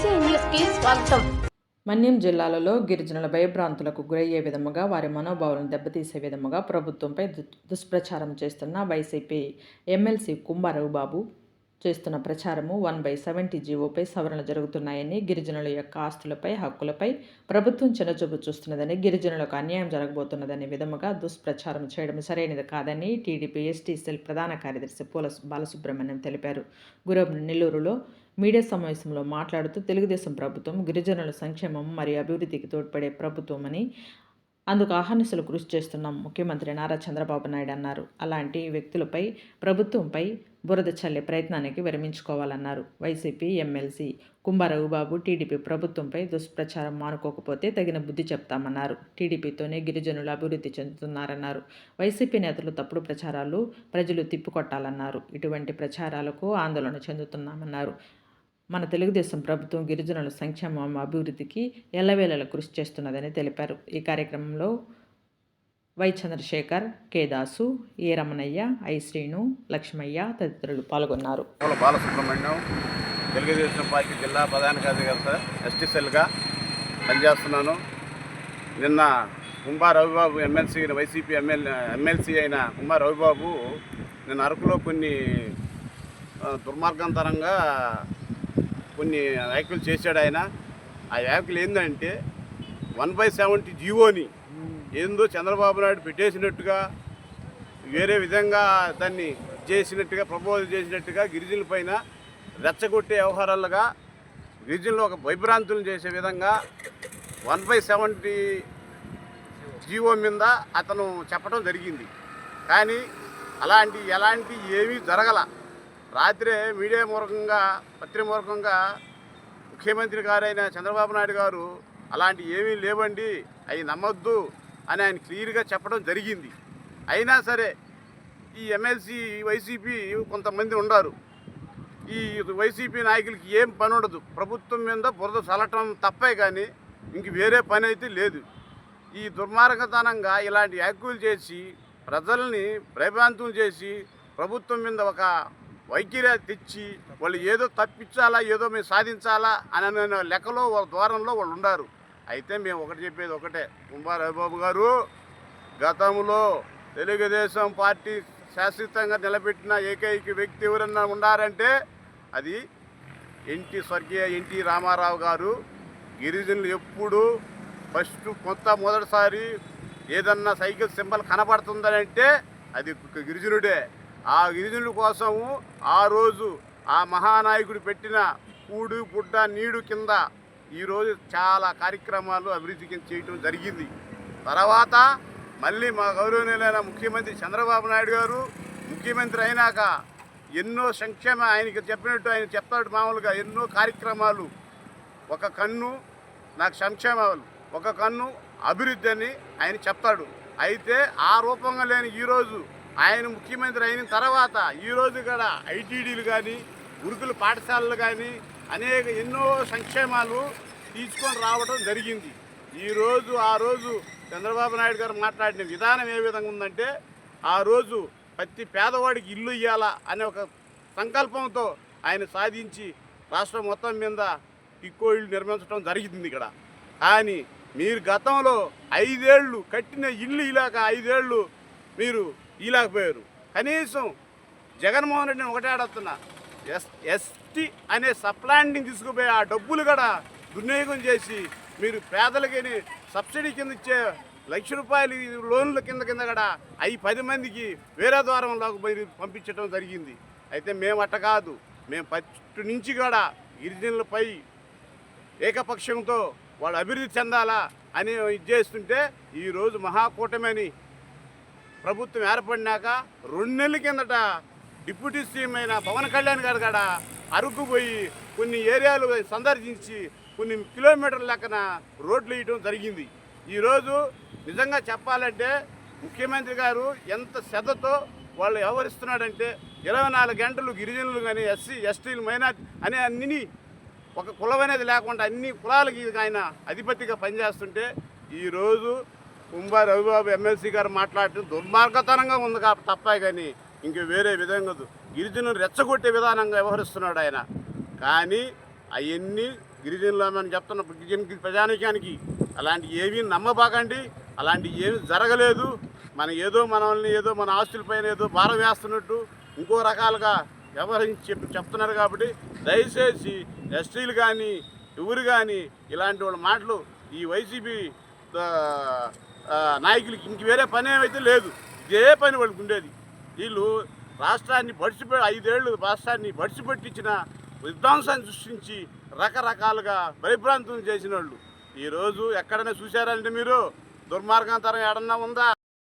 BC స్వాగతం. మన్యం జిల్లాలలో గిరిజనుల భయభ్రాంతులకు గురయ్యే విధముగా వారి మనోభావాలను దెబ్బతీసే విధముగా ప్రభుత్వంపై దు- దుష్ప్రచారం చేస్తున్న వైసీపీ ఎమ్మెల్సీ కుంభారావు బాబు చేస్తున్న ప్రచారము వన్ బై సెవెంటీ జీవోపై సవరణలు జరుగుతున్నాయని గిరిజనుల యొక్క ఆస్తులపై హక్కులపై ప్రభుత్వం చిన్నచూపు చూస్తున్నదని గిరిజనులకు అన్యాయం జరగబోతున్నదనే విధముగా దుష్ప్రచారం చేయడం సరైనది కాదని టీడీపీ ఎస్టీ సెల్ ప్రధాన కార్యదర్శి పూల బాలసుబ్రహ్మణ్యం తెలిపారు. గురబ్ నెల్లూరులో మీడియా సమావేశంలో మాట్లాడుతూ తెలుగుదేశం ప్రభుత్వం గిరిజనుల సంక్షేమం మరియు అభివృద్ధికి తోడ్పడే ప్రభుత్వమని అందుకు ఆహర్నిశలు కృషి చేస్తున్నాం ముఖ్యమంత్రి నారా చంద్రబాబు నాయుడు అన్నారు. అలాంటి వ్యక్తులపై ప్రభుత్వంపై బురద చల్లే ప్రయత్నానికి విరమించుకోవాలన్నారు. వైసీపీ ఎమ్మెల్సీ కుంభారఘుబాబు టీడీపీ ప్రభుత్వంపై దుష్ప్రచారం మానుకోకపోతే తగిన బుద్ధి చెప్తామన్నారు. టీడీపీతోనే గిరిజనులు అభివృద్ధి చెందుతున్నారన్నారు. వైసీపీ నేతలు తప్పుడు ప్రచారాలు ప్రజలు తిప్పికొట్టాలన్నారు. ఇటువంటి ప్రచారాలకు ఆందోళన చెందుతున్నామన్నారు. మన తెలుగుదేశం ప్రభుత్వం గిరిజనుల సంక్షేమం అభివృద్ధికి ఎల్లవేళలా కృషి చేస్తున్నదని తెలిపారు. ఈ కార్యక్రమంలో Y Chandrasekhar K Dasu A Ramanaiah I Srinu Lakshmaiah తదితరులు పాల్గొన్నారు. బాలసుబ్రహ్మణ్యం తెలుగుదేశం పార్టీ జిల్లా ప్రధాన కార్యకర్త ఎస్టీసెల్గా పనిచేస్తున్నాను. నిన్న Kumbha Ravibabu MLC YCP MLA MLC అయిన కుంభా రవిబాబు నిన్న అరకులో కొన్ని దుర్మార్గంతరంగా కొన్ని వ్యాఖ్యలు చేశాడు ఆయన. ఆ వ్యాఖ్యలు ఏంటంటే వన్ బై సెవెంటీ జీవోని ఏందో చంద్రబాబు నాయుడు పెట్టేసినట్టుగా వేరే విధంగా దాన్ని చేసినట్టుగా ప్రపోజ్ చేసినట్టుగా గిరిజనుల పైన రెచ్చగొట్టే వ్యవహారాలుగా గిరిజనులు ఒక భయభ్రాంతులు చేసే విధంగా వన్ బై సెవెంటీ జీవో మీద అతను చెప్పడం జరిగింది. కానీ అలాంటి ఎలాంటి ఏమీ జరగల రాత్రే మీడియా మూలకంగా పత్రిక మూలకంగా ముఖ్యమంత్రి గారైన చంద్రబాబు నాయుడు గారు అలాంటి ఏమీ లేవండి అవి నమ్మొద్దు అని ఆయన క్లియర్గా చెప్పడం జరిగింది. అయినా సరే ఈ ఎమ్మెల్సీ వైసీపీ కొంతమంది ఉన్నారు ఈ వైసీపీ నాయకులకి ఏం పని ఉండదు. ప్రభుత్వం మీద బురద చల్లటం తప్పే కానీ ఇంక వేరే పని అయితే లేదు. ఈ దుర్మార్గతనంగా ఇలాంటి వ్యాఖ్యలు చేసి ప్రజల్ని భయభ్రాంతులు చేసి ప్రభుత్వం మీద ఒక వైఖరి తెచ్చి వాళ్ళు ఏదో తప్పించాలా ఏదో మేము సాధించాలా అని అనే లెక్కలో వాళ్ళ ద్వారంలో వాళ్ళు ఉండారు. అయితే మేము ఒకటి చెప్పేది ఒకటే. కుంభార బాబు గారు గతంలో తెలుగుదేశం పార్టీ శాశ్వతంగా నిలబెట్టిన ఏకైక వ్యక్తి ఎవరన్నా ఉండారంటే అది ఎన్టీ స్వర్గీయ ఎన్టీ రామారావు గారు. గిరిజనులు ఎప్పుడు ఫస్ట్ కొత్త మొదటిసారి ఏదన్నా సైకిల్ సింబల్ కనబడుతుందనంటే అది గిరిజనుడే. ఆ గిరిజనుల కోసము ఆ రోజు ఆ మహానాయకుడు పెట్టిన కూడు పుడ్డ నీడు కింద ఈరోజు చాలా కార్యక్రమాలు అభివృద్ధి చేయటం జరిగింది. తర్వాత మళ్ళీ మా గౌరవనీయులైన ముఖ్యమంత్రి చంద్రబాబు నాయుడు గారు ముఖ్యమంత్రి అయినాక ఎన్నో సంక్షేమ ఆయనకి చెప్పినట్టు ఆయన చెప్తాడు మామూలుగా ఎన్నో కార్యక్రమాలు. ఒక కన్ను నాకు సంక్షేమాలు ఒక కన్ను అభివృద్ధి అని ఆయన చెప్తాడు. అయితే ఆ రూపంగా లేని ఈరోజు ఆయన ముఖ్యమంత్రి అయిన తర్వాత ఈరోజు కూడా ఐటీడీలు కానీ గురుకుల పాఠశాలలు కానీ అనేక ఎన్నో సంక్షేమాలు తీసుకొని రావడం జరిగింది. ఈరోజు ఆ రోజు చంద్రబాబు నాయుడు గారు మాట్లాడిన విధానం ఏ విధంగా ఉందంటే ఆ రోజు ప్రతి పేదవాడికి ఇల్లు ఇవ్వాలా అనే ఒక సంకల్పంతో ఆయన సాధించి రాష్ట్రం మొత్తం మీద ఇక్కో ఇల్లు నిర్మించడం జరిగింది ఇక్కడ. కానీ మీరు గతంలో ఐదేళ్ళు కట్టిన ఇల్లు ఇలాక ఐదేళ్ళు మీరు ఇలాకపోయారు కనీసం జగన్మోహన్ రెడ్డిని ఒకటే అడుగుతున్నా ఎస్ ఎస్టీ అనే సప్లాండింగ్ తీసుకుపోయి ఆ డబ్బులు కూడా దుర్వినియోగం చేసి మీరు పేదలకి సబ్సిడీ కింద ఇచ్చే లక్ష రూపాయలు లోన్ల కింద కింద కూడా అవి పది మందికి వేరే ద్వారంలోకి పోయి పంపించడం జరిగింది. అయితే మేము అట్ట కాదు. మేము ఫస్ట్ నుంచి కూడా గిరిజనులపై ఏకపక్షంతో వాళ్ళు అభివృద్ధి చెందాలా అని ఇది చేస్తుంటే ఈరోజు మహాకూటమని ప్రభుత్వం ఏర్పడినాక రెండు నెలల కిందట డిప్యూటీ సీఎం అయిన పవన్ కళ్యాణ్ గారు కాడ అరకు పోయి కొన్ని ఏరియాలు సందర్శించి కొన్ని కిలోమీటర్ల లెక్కన రోడ్లు వేయడం జరిగింది. ఈరోజు నిజంగా చెప్పాలంటే ముఖ్యమంత్రి గారు ఎంత శ్రద్ధతో వాళ్ళు వ్యవహరిస్తున్నాడంటే ఇరవై నాలుగు గంటలు గిరిజనులు కానీ ఎస్సీ ఎస్టీలు మైనార్టీ అనే అన్ని ఒక కులం అనేది లేకుండా అన్ని కులాలకి ఆయన అధిపతిగా పనిచేస్తుంటే ఈరోజు కుంభా రవిబాబు ఎమ్మెల్సీ గారు మాట్లాడటం దుర్మార్గతనంగా ఉంది కాబట్టి తప్పే కానీ ఇంక వేరే విధంగా గిరిజను గిరిజనులు రెచ్చగొట్టే విధానంగా వ్యవహరిస్తున్నాడు ఆయన. కానీ అవన్నీ గిరిజనులు మనం చెప్తున్న గిరిజన ప్రజానికానికి అలాంటి ఏమీ నమ్మబాకండి. అలాంటి ఏమీ జరగలేదు. మన ఏదో మనల్ని ఏదో మన ఆస్తులపైన ఏదో భారం వేస్తున్నట్టు ఇంకో రకాలుగా వ్యవహరించి చెప్పి చెప్తున్నారు కాబట్టి దయచేసి ఎస్టీలు కానీ ఎవరు కానీ ఇలాంటి వాళ్ళ మాటలు ఈ వైసీపీ నాయకులకి ఇంక వేరే పని ఏమైతే లేదు. ఇదే పని వాళ్ళకి ఉండేది. వీళ్ళు రాష్ట్రాన్ని బడిసిపె ఐదేళ్ళు రాష్ట్రాన్ని బడిసిపెట్టించిన విధ్వంసాన్ని సృష్టించి రకరకాలుగా భయభ్రాంతులు చేసిన వాళ్ళు ఈరోజు ఎక్కడైనా చూశారంటే మీరు? దుర్మార్గాంతరం ఎడన్నా ఉందా?